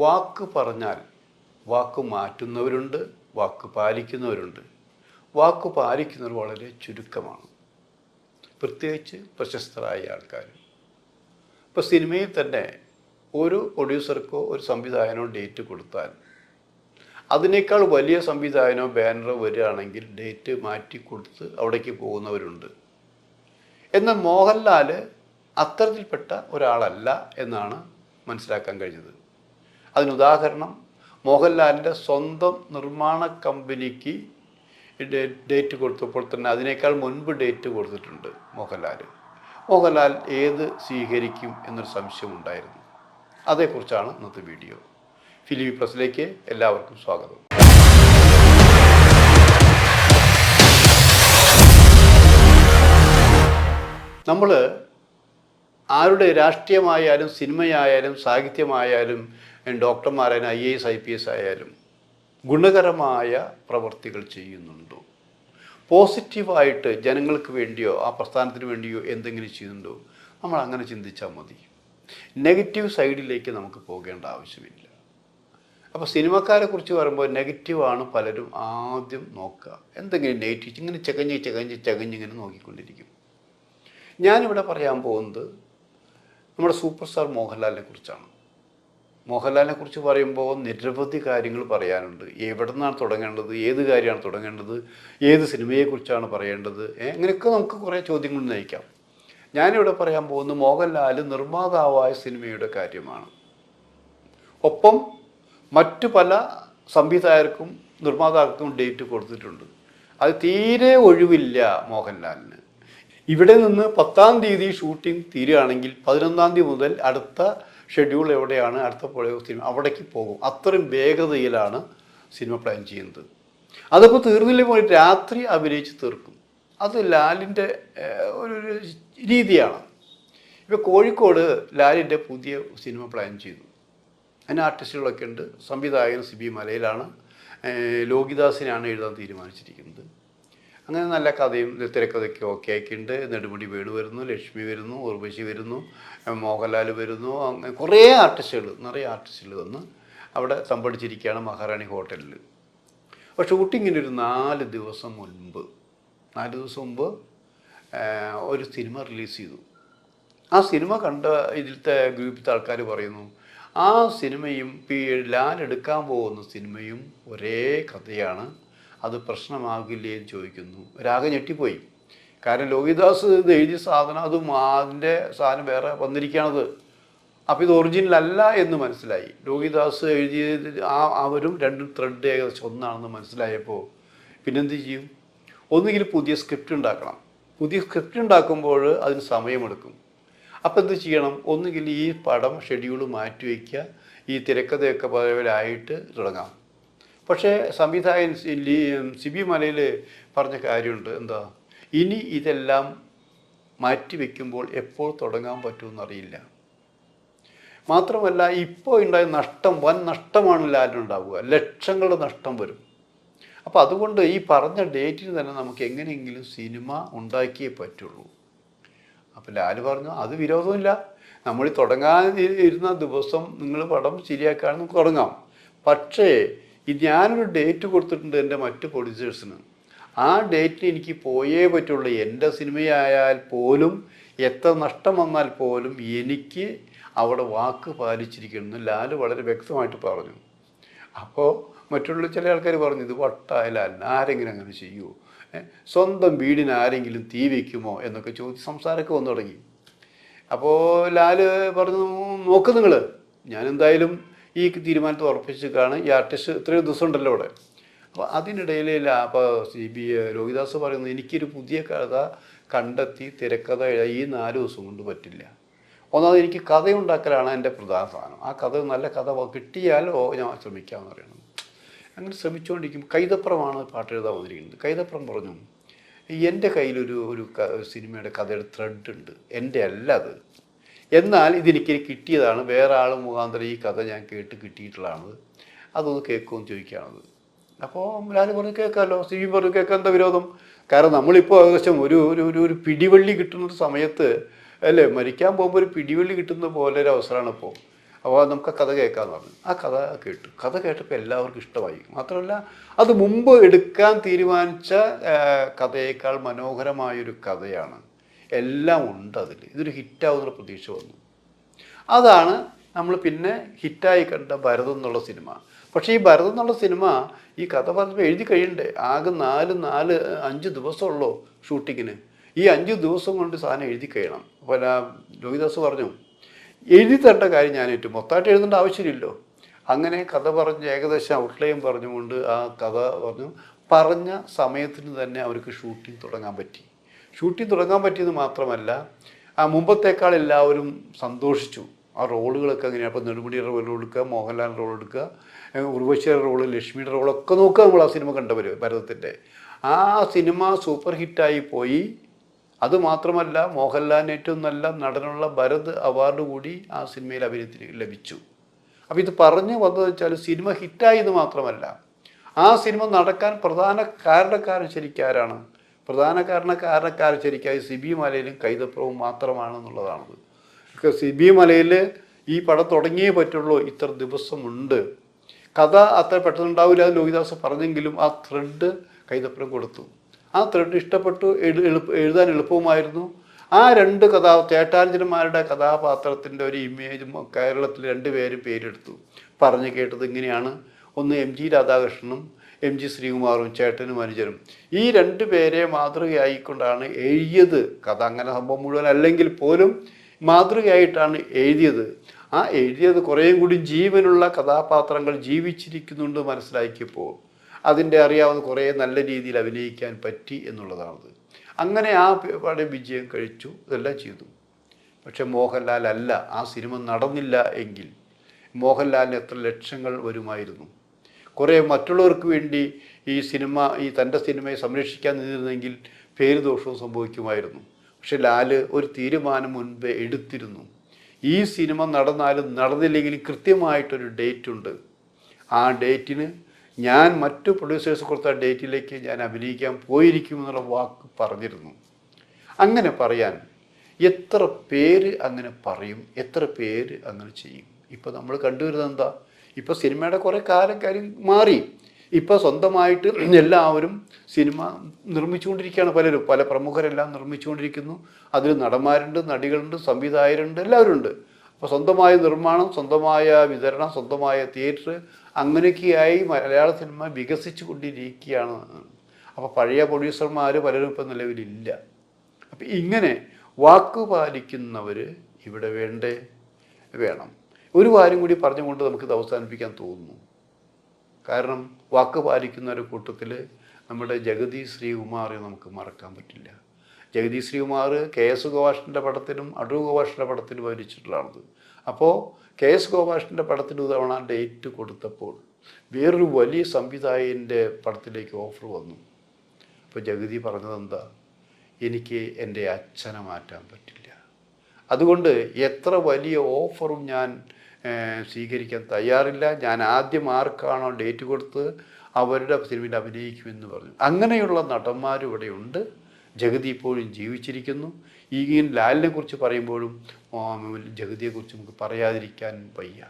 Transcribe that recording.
വാക്ക് പറഞ്ഞാൽ വാക്ക് മാറ്റുന്നവരുണ്ട് വാക്ക് പാലിക്കുന്നവരുണ്ട്. വാക്ക് പാലിക്കുന്നവർ വളരെ ചുരുക്കമാണ്. പ്രത്യേകിച്ച് പ്രശസ്തരായ ആൾക്കാർ. ഇപ്പോൾ സിനിമയിൽ തന്നെ ഒരു പ്രൊഡ്യൂസർക്കോ ഒരു സംവിധായകനോ ഡേറ്റ് കൊടുത്താൽ അതിനേക്കാൾ വലിയ സംവിധായകനോ ബാനറോ വരികയാണെങ്കിൽ ഡേറ്റ് മാറ്റി കൊടുത്ത് അവിടേക്ക് പോകുന്നവരുണ്ട്. എന്നാൽ മോഹൻലാൽ അത്തരത്തിൽപ്പെട്ട ഒരാളല്ല എന്നാണ് മനസ്സിലാക്കാൻ കഴിഞ്ഞത്. അതിനുദാഹരണം മോഹൻലാലിന്റെ സ്വന്തം നിർമ്മാണ കമ്പനിക്ക് ഡേറ്റ് കൊടുത്തപ്പോൾ തന്നെ അതിനേക്കാൾ മുൻപ് ഡേറ്റ് കൊടുത്തിട്ടുണ്ട് മോഹൻലാൽ. മോഹൻലാൽ ഏത് സ്വീകരിക്കും എന്നൊരു സംശയം ഉണ്ടായിരുന്നു. അതേക്കുറിച്ചാണ് ഇന്നത്തെ വീഡിയോ. ഫിലിമി പ്രസിലേക്ക് എല്ലാവർക്കും സ്വാഗതം. നമ്മൾ ആരുടെ രാഷ്ട്രീയമായാലും സിനിമയായാലും സാഹിത്യമായാലും ഡോക്ടർമാരായാലും I A S I P S ആയാലും ഗുണകരമായ പ്രവർത്തികൾ ചെയ്യുന്നുണ്ടോ? പോസിറ്റീവായിട്ട് ജനങ്ങൾക്ക് വേണ്ടിയോ ആ പ്രസ്ഥാനത്തിന് വേണ്ടിയോ എന്തെങ്കിലും ചെയ്യുന്നുണ്ടോ? നമ്മൾ അങ്ങനെ ചിന്തിച്ചാൽ മതി. നെഗറ്റീവ് സൈഡിലേക്ക് നമുക്ക് പോകേണ്ട ആവശ്യമില്ല. അപ്പോൾ സിനിമക്കാരെ കുറിച്ച് പറയുമ്പോൾ നെഗറ്റീവാണ് പലരും ആദ്യം നോക്കുക. എന്തെങ്കിലും നെഗറ്റീവ് ഇങ്ങനെ ചകഞ്ഞ് ചകഞ്ഞ് ചകഞ്ഞ് ഇങ്ങനെ നോക്കിക്കൊണ്ടിരിക്കും. ഞാനിവിടെ പറയാൻ പോകുന്നത് നമ്മുടെ സൂപ്പർ സ്റ്റാർ മോഹൻലാലിനെ കുറിച്ചാണ്. മോഹൻലാലിനെ കുറിച്ച് പറയുമ്പോൾ നിരവധി കാര്യങ്ങൾ പറയാനുണ്ട്. എവിടെ നിന്നാണ് തുടങ്ങേണ്ടത്? ഏത് കാര്യമാണ് തുടങ്ങേണ്ടത്? ഏത് സിനിമയെക്കുറിച്ചാണ് പറയേണ്ടത്? അങ്ങനെയൊക്കെ നമുക്ക് കുറേ ചോദ്യങ്ങൾ ഉന്നയിക്കാം. ഞാനിവിടെ പറയാൻ പോകുന്നത് മോഹൻലാൽ നിർമ്മാതാവായ സിനിമയുടെ കാര്യമാണ്. ഒപ്പം മറ്റു പല സംവിധായകർക്കും നിർമ്മാതാക്കൾക്കും ഡേറ്റ് കൊടുത്തിട്ടുണ്ട്. അത് തീരെ ഒഴിവില്ല മോഹൻലാലിന്. ഇവിടെ നിന്ന് പത്താം തീയതി ഷൂട്ടിംഗ് തീരുകയാണെങ്കിൽ പതിനൊന്നാം തീയതി മുതൽ അടുത്ത ഷെഡ്യൂൾ എവിടെയാണ്? അടുത്ത പോളിയോ സിനിമ അവിടേക്ക് പോകും. അത്രയും വേഗതയിലാണ് സിനിമ പ്ലാൻ ചെയ്യുന്നത്. അതൊക്കെ തീർന്നില്ലേ പോയി രാത്രി അഭിനയിച്ച് തീർക്കും. അത് ലാലിന്റെ ഒരു രീതിയാണ്. ഇപ്പോൾ കോഴിക്കോട് ലാലിന്റെ പുതിയ സിനിമ പ്ലാൻ ചെയ്തു. അതിന് ആർട്ടിസ്റ്റുകളൊക്കെ ഉണ്ട്. സംവിധായകൻ സി ബി മലയിലാണ് ലോകിദാസിനാണ് എഴുതാൻ തീരുമാനിച്ചിരിക്കുന്നത്. അങ്ങനെ നല്ല കഥയും തിരക്കഥയൊക്കെ ഓക്കെ ആക്കിയിട്ട് നെടുമുടി വേണു വരുന്നു ലക്ഷ്മി വരുന്നു ഉർവശി വരുന്നു മോഹൻലാൽ വരുന്നു അങ്ങനെ കുറേ ആർട്ടിസ്റ്റുകൾ നിറയെ ആർട്ടിസ്റ്റുകൾ വന്ന് അവിടെ തമ്പടിച്ചിരിക്കുകയാണ് മഹാറാണി ഹോട്ടലിൽ. അപ്പോൾ ഷൂട്ടിങ്ങിന് ഒരു നാല് ദിവസം മുൻപ് നാല് ദിവസം മുമ്പ് ഒരു സിനിമ റിലീസ് ചെയ്തു. ആ സിനിമ കണ്ട ഇതിലത്തെ ഗ്രൂപ്പിലത്തെ ആൾക്കാർ പറയുന്നു ആ സിനിമയും പി ലാൽ എടുക്കാൻ പോകുന്ന സിനിമയും ഒരേ കഥയാണ്. അത് പ്രശ്നമാകില്ലേ എന്ന് ചോദിക്കുന്നു. രാഗ ഞെട്ടിപ്പോയി. കാരണം ലോഹിദാസ് ഇത് എഴുതിയ സാധനം അത് അതിന്റെ സാധനം വേറെ വന്നിരിക്കുകയാണത് അപ്പോൾ ഇത് ഒറിജിനൽ അല്ല എന്ന് മനസ്സിലായി. ലോഹിദാസ് എഴുതിയത് ആ അവരും രണ്ടും ത്രെഡ് ഏകദേശം ഒന്നാണെന്ന് മനസ്സിലായപ്പോൾ പിന്നെന്ത് ചെയ്യും? ഒന്നുകിൽ പുതിയ സ്ക്രിപ്റ്റ് ഉണ്ടാക്കണം. പുതിയ സ്ക്രിപ്റ്റ് ഉണ്ടാക്കുമ്പോൾ അതിന് സമയമെടുക്കും. അപ്പോൾ എന്ത് ചെയ്യണം? ഒന്നുകിൽ ഈ പടം ഷെഡ്യൂൾ മാറ്റിവെക്കുക ഈ തിരക്കഥയൊക്കെ പഴയവരായിട്ട് തുടങ്ങാം. പക്ഷേ സംവിധായകൻ സിബി മലയിൽ പറഞ്ഞ കാര്യമുണ്ട്. എന്താ? ഇനി ഇതെല്ലാം മാറ്റിവെക്കുമ്പോൾ എപ്പോൾ തുടങ്ങാൻ പറ്റുമെന്നറിയില്ല. മാത്രമല്ല ഇപ്പോൾ ഉണ്ടായ നഷ്ടം വൻ നഷ്ടമാണ് ലാലിനുണ്ടാവുക ലക്ഷങ്ങളുടെ നഷ്ടം വരും. അപ്പോൾ അതുകൊണ്ട് ഈ പറഞ്ഞ ഡേറ്റിന് തന്നെ നമുക്ക് എങ്ങനെയെങ്കിലും സിനിമ ഉണ്ടാക്കിയേ പറ്റുള്ളൂ. അപ്പോൾ ലാൽ പറഞ്ഞു അത് വിരോധമില്ല. നമ്മൾ തുടങ്ങാൻ ഇരുന്ന ദിവസം നിങ്ങൾ പടം ശരിയാക്കാൻ നമുക്ക് തുടങ്ങാം. പക്ഷേ ഞാനൊരു ഡേറ്റ് കൊടുത്തിട്ടുണ്ട് എന്റെ മറ്റു പ്രൊഡ്യൂസേഴ്സിന് ആ ഡേറ്റിന് എനിക്ക് പോയേ പറ്റുള്ളൂ. എന്റെ സിനിമയായാൽ പോലും എത്ര നഷ്ടം വന്നാൽ പോലും എനിക്ക് അവിടെ വാക്ക് പാലിച്ചിരിക്കുന്നു. ലാൽ വളരെ വ്യക്തമായിട്ട് പറഞ്ഞു. അപ്പോൾ മറ്റുള്ള ചില ആൾക്കാർ പറഞ്ഞു ഇത് വട്ടായ ലാലിന് ആരെങ്കിലും അങ്ങനെ ചെയ്യുമോ സ്വന്തം വീടിന് ആരെങ്കിലും തീ വയ്ക്കുമോ എന്നൊക്കെ ചോദിച്ച് സംസാരമൊക്കെ വന്നു തുടങ്ങി. അപ്പോൾ ലാൽ പറഞ്ഞു നോക്ക് നിങ്ങൾ ഞാൻ എന്തായാലും ഈ തീരുമാനത്തെ ഉറപ്പിച്ചേക്കാണ് ഈ ആർട്ടിസ്റ്റ് ഇത്രയും ദിവസം ഉണ്ടല്ലോ ഇവിടെ. അപ്പോൾ അതിനിടയിൽ അപ്പോൾ സി ബി രോഹിദാസ് പറയുന്നത് എനിക്കൊരു പുതിയ കഥ കണ്ടെത്തി തിരക്കഥ എഴുതാൻ ഈ നാല് ദിവസം കൊണ്ട് പറ്റില്ല. ഒന്നാമത് എനിക്ക് കഥയുണ്ടാക്കലാണ് എന്റെ പ്രധാന സാധനം. ആ കഥ നല്ല കഥ കിട്ടിയാലോ ഞാൻ ശ്രമിക്കാമെന്ന് പറയണം അങ്ങനെ ശ്രമിച്ചുകൊണ്ടിരിക്കും. കൈതപ്പുറമാണ് പാട്ട് എഴുതാൻ വന്നിരിക്കുന്നത്. കൈതപ്പുറം പറഞ്ഞു എന്റെ കയ്യിലൊരു ഒരു സിനിമയുടെ കഥയുടെ ത്രെഡ് ഉണ്ട്. എന്റെ അല്ല അത്. എന്നാൽ ഇതെനിക്ക് കിട്ടിയതാണ്. വേറെ ആൾ മുഖാന്തരം ഈ കഥ ഞാൻ കേട്ട് കിട്ടിയിട്ടുള്ളതാണ്. അതൊന്ന് കേൾക്കുമെന്ന് ചോദിക്കുകയാണത്. അപ്പോൾ ലാൽ പറഞ്ഞു കേൾക്കാമല്ലോ സിബി പറഞ്ഞു കേൾക്കാൻ എന്താ വിരോധം? കാരണം നമ്മളിപ്പോൾ ഏകദേശം ഒരു ഒരു ഒരു ഒരു പിടിവള്ളി കിട്ടുന്ന സമയത്ത് അല്ലേ മരിക്കാൻ പോകുമ്പോൾ ഒരു പിടിവള്ളി കിട്ടുന്ന പോലെ ഒരു അവസരമാണ് ഇപ്പോൾ അപ്പോൾ നമുക്ക് കഥ കേൾക്കാമെന്ന് പറഞ്ഞു. ആ കഥ കേട്ടു. കഥ കേട്ടപ്പോൾ എല്ലാവർക്കും ഇഷ്ടമായി. മാത്രമല്ല അത് മുമ്പ് എടുക്കാൻ തീരുമാനിച്ച കഥയേക്കാൾ മനോഹരമായൊരു കഥയാണ്. എല്ലാം ഉണ്ട് അതിൽ. ഇതൊരു ഹിറ്റാവുന്ന പ്രതീക്ഷ വന്നു. അതാണ് നമ്മൾ പിന്നെ ഹിറ്റായി കണ്ട ഭരതം എന്നുള്ള സിനിമ. പക്ഷേ ഈ ഭരതം എന്നുള്ള സിനിമ ഈ കഥ പറഞ്ഞപ്പോൾ എഴുതി കഴിയണ്ടേ? ആകെ നാല് നാല് അഞ്ച് ദിവസമുള്ളൂ ഷൂട്ടിങ്ങിന്. ഈ അഞ്ച് ദിവസം കൊണ്ട് സാധനം എഴുതി കഴിയണം. അപ്പോൾ ഞാൻ ലോഹിദാസ് പറഞ്ഞു എഴുതി തരേണ്ട കാര്യം ഞാൻ ഏറ്റവും മൊത്തമായിട്ട് എഴുതേണ്ട ആവശ്യമില്ലല്ലോ. അങ്ങനെ കഥ പറഞ്ഞ് ഏകദേശം ഔട്ട്ലൈൻ പറഞ്ഞുകൊണ്ട് ആ കഥ പറഞ്ഞു പറഞ്ഞ സമയത്തിന് തന്നെ അവർക്ക് ഷൂട്ടിംഗ് തുടങ്ങാൻ പറ്റി. ഷൂട്ടിംഗ് തുടങ്ങാൻ പറ്റിയത് മാത്രമല്ല ആ മുമ്പത്തേക്കാൾ എല്ലാവരും സന്തോഷിച്ചു. ആ റോളുകളൊക്കെ അങ്ങനെയാണ് അപ്പോൾ നെടുമുടിയുടെ റോൾ എടുക്കുക മോഹൻലാൽ റോൾ എടുക്കുക ഉർവശിയുടെ റോൾ ലക്ഷ്മിയുടെ റോളൊക്കെ നോക്കുക നമ്മൾ ആ സിനിമ കണ്ടവർ ഭരതത്തിന്റെ ആ സിനിമ സൂപ്പർ ഹിറ്റായി പോയി. അതുമാത്രമല്ല മോഹൻലാലിന് ഏറ്റവും നല്ല നടനുള്ള ഭരത് അവാർഡ് കൂടി ആ സിനിമയിൽ അഭിനയത്തിന് ലഭിച്ചു. അപ്പോൾ ഇത് പറഞ്ഞു വന്നത് വെച്ചാൽ സിനിമ ഹിറ്റായി എന്ന് മാത്രമല്ല ആ സിനിമ നടക്കാൻ പ്രധാന കാരണക്കാരൻ ശരിക്കാരാണ് പ്രധാന കാരണ കാരണക്കാരൻ ശരിക്കായി സിബി മലയിലും കൈതപ്രവും മാത്രമാണെന്നുള്ളതാണത്. സിബി മലയിൽ ഈ പടം തുടങ്ങിയേ പറ്റുള്ളൂ ഇത്ര ദിവസമുണ്ട്. കഥ അത്ര പെട്ടെന്നുണ്ടാവില്ല അത് ലോഹിദാസ് പറഞ്ഞെങ്കിലും ആ ത്രെഡ് കൈതപ്പുറം കൊടുത്തു. ആ ത്രെഡ് ഇഷ്ടപ്പെട്ടു എഴുതാൻ എളുപ്പവുമായിരുന്നു. ആ രണ്ട് കഥാ ചേട്ടാഞ്ചന്മാരുടെ കഥാപാത്രത്തിന്റെ ഒരു ഇമേജും കേരളത്തിൽ രണ്ടുപേരും പേരെടുത്തു. പറഞ്ഞു കേട്ടത് ഇങ്ങനെയാണ്. ഒന്ന് എം ജി രാധാകൃഷ്ണനും എം ജി ശ്രീകുമാറും ചേട്ടനും അനുജനും. ഈ രണ്ട് പേരെ മാതൃകയായിക്കൊണ്ടാണ് എഴുതിയത്. കഥ അങ്ങനെ സംഭവം മുഴുവൻ അല്ലെങ്കിൽ പോലും മാതൃകയായിട്ടാണ് എഴുതിയത്. ആ എഴുതിയത് കുറേയും കൂടി ജീവനുള്ള കഥാപാത്രങ്ങൾ ജീവിച്ചിരിക്കുന്നുണ്ട് മനസ്സിലാക്കിയപ്പോൾ. അതിന്റെ അറിയാവുന്ന കുറേ നല്ല രീതിയിൽ അഭിനയിക്കാൻ പറ്റി എന്നുള്ളതാണത്. അങ്ങനെ ആ പടം വിജയം കഴിച്ചു. ഇതെല്ലാം ചെയ്തു. പക്ഷേ മോഹൻലാൽ അല്ല. ആ സിനിമ നടന്നില്ല എങ്കിൽ മോഹൻലാലിന് എത്ര ലക്ഷങ്ങൾ വരുമായിരുന്നു. കുറേ മറ്റുള്ളവർക്ക് വേണ്ടി ഈ സിനിമ ഈ തന്റെ സിനിമയെ സംരക്ഷിക്കാൻ നിന്നിരുന്നെങ്കിൽ പേര് ദോഷവും സംഭവിക്കുമായിരുന്നു. പക്ഷെ ലാൽ ഒരു തീരുമാനം മുൻപേ എടുത്തിരുന്നു. ഈ സിനിമ നടന്നാലും നടന്നില്ലെങ്കിലും കൃത്യമായിട്ടൊരു ഡേറ്റ് ഉണ്ട് ആ ഡേറ്റിന് ഞാൻ മറ്റു പ്രൊഡ്യൂസേഴ്സ് കൊടുത്ത ഡേറ്റിലേക്ക് ഞാൻ അഭിനയിക്കാൻ പോയിരിക്കുമെന്നുള്ള വാക്ക് പറഞ്ഞിരുന്നു. അങ്ങനെ പറയാൻ എത്ര പേര് അങ്ങനെ പറയും എത്ര പേര് അങ്ങനെ ചെയ്യും? ഇപ്പോൾ നമ്മൾ കണ്ടുവരുന്നത് എന്താ? ഇപ്പോൾ സിനിമയുടെ കുറേ കാലം കാര്യം മാറി. ഇപ്പോൾ സ്വന്തമായിട്ട് എല്ലാവരും സിനിമ നിർമ്മിച്ചുകൊണ്ടിരിക്കുകയാണ് പലരും. പല പ്രമുഖരെല്ലാം നിർമ്മിച്ചുകൊണ്ടിരിക്കുന്നു. അതിൽ നടന്മാരുണ്ട് നടികളുണ്ട് സംവിധായകരുണ്ട് എല്ലാവരും ഉണ്ട് അപ്പോൾ സ്വന്തമായ നിർമ്മാണം സ്വന്തമായ വിതരണം സ്വന്തമായ തിയേറ്റർ അങ്ങനെയൊക്കെയായി മലയാള സിനിമ വികസിച്ചു കൊണ്ടിരിക്കുകയാണ് അപ്പോൾ പഴയ പ്രൊഡ്യൂസർമാർ പലരും ഇപ്പം നിലവിലില്ല. അപ്പം ഇങ്ങനെ വാക്ക് പാലിക്കുന്നവർ ഇവിടെ വേണ്ടേ? വേണം. ഒരു കാര്യം കൂടി പറഞ്ഞുകൊണ്ട് നമുക്കിത് അവസാനിപ്പിക്കാൻ തോന്നുന്നു. കാരണം വാക്ക് പാലിക്കുന്ന ഒരു കൂട്ടത്തിൽ നമ്മുടെ ജഗതി ശ്രീകുമാറെ നമുക്ക് മറക്കാൻ പറ്റില്ല. ജഗതി ശ്രീകുമാർ കെ എസ് ഗോപാഷന്റെ പടത്തിനും അടൂർ ഗോപാഷന്റെ പടത്തിനും വരിച്ചിട്ടുള്ളത് അപ്പോൾ കെ എസ് ഗോപാഷന്റെ പടത്തിന് തവണ ഡേറ്റ് കൊടുത്തപ്പോൾ വേറൊരു വലിയ സംവിധായകന്റെ പടത്തിലേക്ക് ഓഫർ വന്നു. അപ്പോൾ ജഗതി പറഞ്ഞതെന്താ? എനിക്ക് എന്റെ അച്ഛനെ മാറ്റാൻ പറ്റില്ല. അതുകൊണ്ട് എത്ര വലിയ ഓഫറും ഞാൻ സ്വീകരിക്കാൻ തയ്യാറില്ല. ഞാൻ ആദ്യം ആർക്കാണോ ഡേറ്റ് കൊടുത്ത് അവരുടെ സിനിമയിൽ അഭിനയിക്കുമെന്ന് പറഞ്ഞു. അങ്ങനെയുള്ള നടന്മാർ ഇവിടെയുണ്ട് ജഗതി ഇപ്പോഴും ജീവിച്ചിരിക്കുന്നു. ഈ ലാലിനെ കുറിച്ച് പറയുമ്പോഴും ജഗതിയെക്കുറിച്ച് നമുക്ക് പറയാതിരിക്കാൻ വയ്യ.